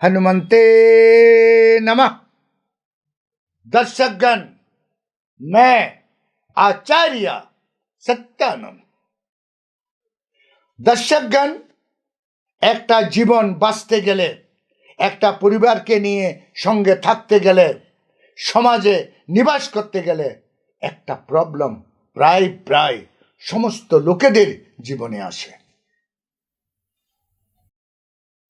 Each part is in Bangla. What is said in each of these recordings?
हनुमंते नमः दर्शकगण मैं आचार्य सत्यानंद দর্শকগণ একটা জীবন বাঁচতে গেলে একটা পরিবারকে নিয়ে সঙ্গে থাকতে গেলে সমাজে নিবাস করতে গেলে একটা প্রবলেম প্রায় প্রায় সমস্ত লোকেদের জীবনে আসে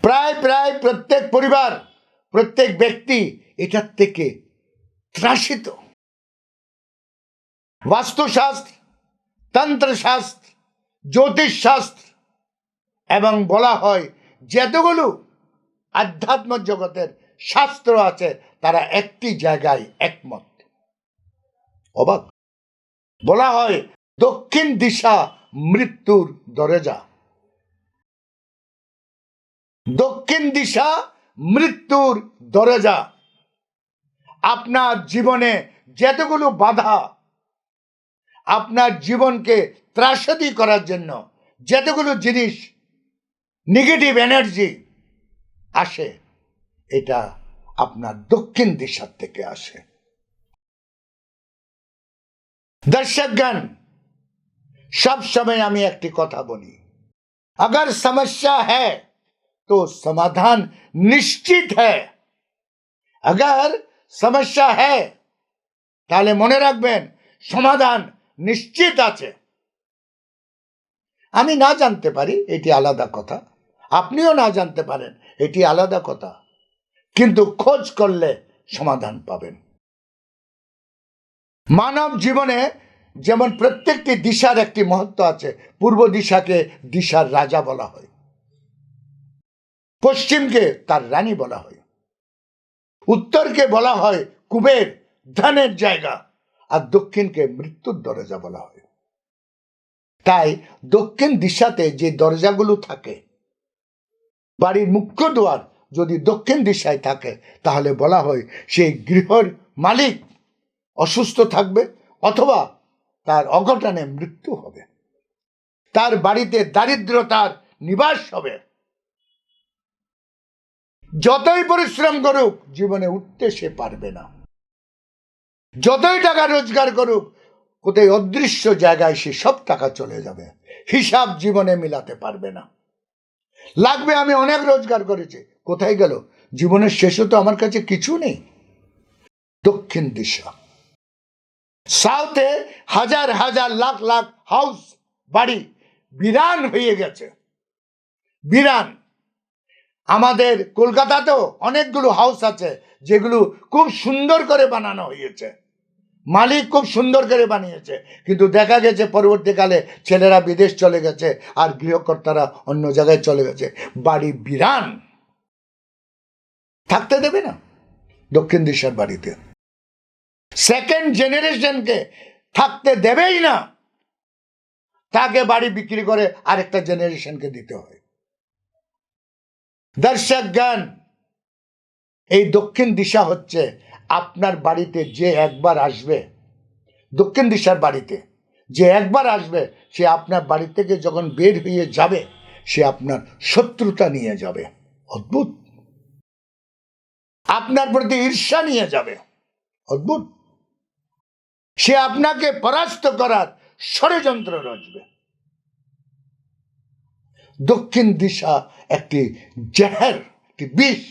প্রায় প্রায় প্রত্যেক পরিবার, প্রত্যেক ব্যক্তি এটার থেকে ত্রাসিত। বাস্তুশাস্ত্র, তন্ত্রশাস্ত্র, জ্যোতিষশাস্ত্র, এবং বলা হয় যতগুলো আধ্যাত্ম জগতের শাস্ত্র আছে, তারা একটি জায়গায় একমত। অবাক। বলা হয় দক্ষিণ দিশা মৃত্যুর দরজা। দক্ষিণ দিশা মৃত্যুর দরজা আপনার জীবনে যতগুলো বাধা আপনার জীবনকে ত্রাসদি করার জন্য যতগুলো জিনিস নেগেটিভ এনার্জি আসে এটা আপনার দক্ষিণ দিশার থেকে আসে দর্শকগণ সব সময় আমি একটি কথা বলি अगर समस्या है तो समाधान निश्चित है अगर समस्या है তাহলে মনে রাখবেন সমাধান নিশ্চিত আছে আমি না জানতে পারি এটি আলাদা কথা আপনিও না জানতে পারেন এটি আলাদা কথা কিন্তু খোঁজ করলে সমাধান পাবেন মানব জীবনে যেমন প্রত্যেকটি দিশার একটি মহত্ব আছে পূর্ব দিশাকে দিশার রাজা বলা হয় পশ্চিমকে তার রানী বলা হয়। উত্তরকে বলা হয় কুবের ধনের জায়গা আর দক্ষিণকে মৃত্যুর দরজা বলা হয়। তাই দক্ষিণ দিশাতে যে দরজাগুলো থাকে, বাড়ির মুখ্য দুয়ার যদি দক্ষিণ দিশায় থাকে, তাহলে বলা হয় সেই গৃহর মালিক অসুস্থ থাকবে অথবা তার অঘটনে মৃত্যু হবে। তার বাড়িতে দারিদ্রতার নিবাস হবে। যতই পরিশ্রম করুক, জীবনে উঠতে সে পারবে না। যতই টাকা রোজগার করুক, কোথায় অদৃশ্য জায়গায় সে সব টাকা চলে যাবে। হিসাব জীবনে মিলাতে পারবে না। লাগবে আমি অনেক রোজগার করেছি। কোথায় গেল? জীবনের শেষে তো আমার কাছে কিছু নেই। দক্ষিণ দিশা। সাউথে হাজার হাজার লাখ লাখ হাউস বাড়ি বিরান হয়ে গেছে। বিরান। আমাদের কলকাতাতেও অনেকগুলো হাউস আছে যেগুলো খুব সুন্দর করে বানানো হয়েছে। মালিক খুব সুন্দর করে বানিয়েছে। কিন্তু দেখা গেছে পরবর্তীকালে ছেলেরা বিদেশ চলে গেছে আর গৃহকর্তারা অন্য জায়গায় চলে গেছে। বাড়ি বিরান। থাকতে দেবে না দক্ষিণ দিশার বাড়িতে। সেকেন্ড জেনারেশনকে থাকতে দেবেই না। তাকে বাড়ি বিক্রি করে আরেকটা জেনারেশনকে দিতে হয়। দর্শকগণ এই দক্ষিণ দিশা হচ্ছে আপনার বাড়িতে যে একবার আসবে। দক্ষিণ দিশার বাড়িতে। যে একবার আসবে, সে আপনার বাড়ি থেকে যখন বের হয়ে যাবে, সে আপনার শত্রুতা নিয়ে যাবে। অদ্ভুত। আপনার প্রতি ঈর্ষা নিয়ে যাবে। অদ্ভুত। সে আপনাকে পরাস্ত করার ষড়যন্ত্র রচবে। দক্ষিণ দিশা একটি জেহের, একটি বিষ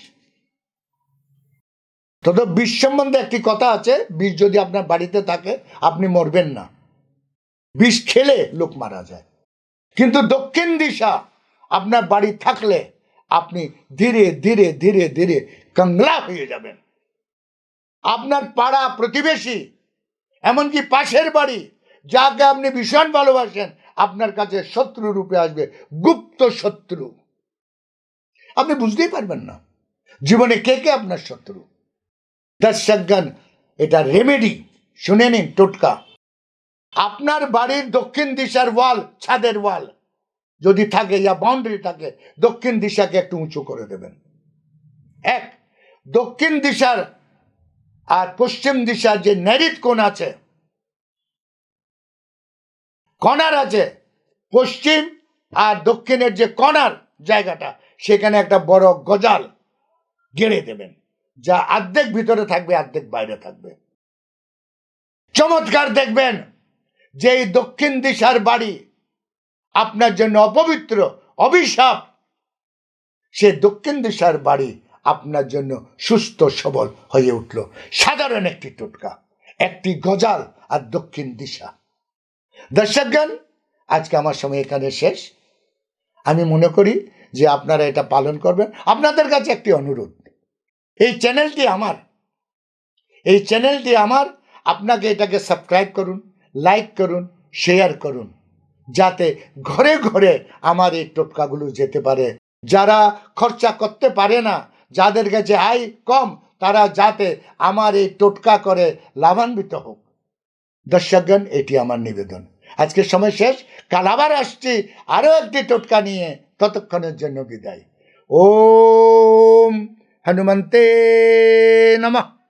তবে বিষ সম্বন্ধে একটি কথা আছে বিষ যদি আপনার বাড়িতে থাকে, আপনি মরবেন না। বিষ খেলে লোক মারা যায়। কিন্তু দক্ষিণ দিশা আপনার বাড়ি থাকলে আপনি ধীরে ধীরে ধীরে ধীরে কাংলা হয়ে যাবেন। আপনার পাড়া প্রতিবেশী, এমনকি পাশের বাড়ি, যাকে আপনি ভীষণ ভালোবাসেন আপনার কাছে শত্রু রূপে আসবে, গুপ্ত শত্রু। আপনি বুঝতেই পারবেন না। জীবনে কে কে আপনার শত্রু? দর্শকগণ এটা রেমেডি শুনে নিন, টোটকা। আপনার বাড়ির দক্ষিণ দিশার ওয়াল, ছাদের ওয়াল। যদি থাকে ইয়া বাউন্ডারি থাকে, দক্ষিণ দিশাকে একটু উঁচু করে দেবেন। এক, দক্ষিণ দিশার আর পশ্চিম দিশার যে ন্যারিত কোণ আছে কর্নার আছে, পশ্চিম আর দক্ষিণের যে কর্নার জায়গাটা, সেখানে একটা বড় গজাল গেড়ে দেবেন, যা অর্ধেক ভিতরে থাকবে অর্ধেক বাইরে থাকবে। চমৎকার দেখবেন যে এই দক্ষিণ দিশার বাড়ি আপনার জন্য অপবিত্র, অভিশাপ। সে দক্ষিণ দিশার বাড়ি আপনার জন্য সুস্থ, সবল হয়ে উঠল। সাধারণ একটি টোটকা, একটি গজাল আর দক্ষিণ দিশা। দর্শকগণ আজকে আমার সময় এখানে শেষ। আমি মনে করি যে আপনারা এটা পালন করবেন। আপনাদের কাছে একটি অনুরোধ। এই চ্যানেলটি আমার। এই চ্যানেলটি আমার। আপনাকে এটাকে সাবস্ক্রাইব করুন, লাইক করুন, শেয়ার করুন। যাতে ঘরে ঘরে আমার এই টোটকাগুলো যেতে পারে। যারা খরচা করতে পারে না, যাদের কাছে আয় কম, তারা যাতে আমার এই টোটকা করে লাভান্বিত হোক। দর্শকগণ, এটি আমার নিবেদন। আজকের সময় শেষ। কাল আবার আসছি আরও একটি টোটকা নিয়ে। ততক্ষণের জন্য বিদায়। ওম হনুমন্তে নমঃ।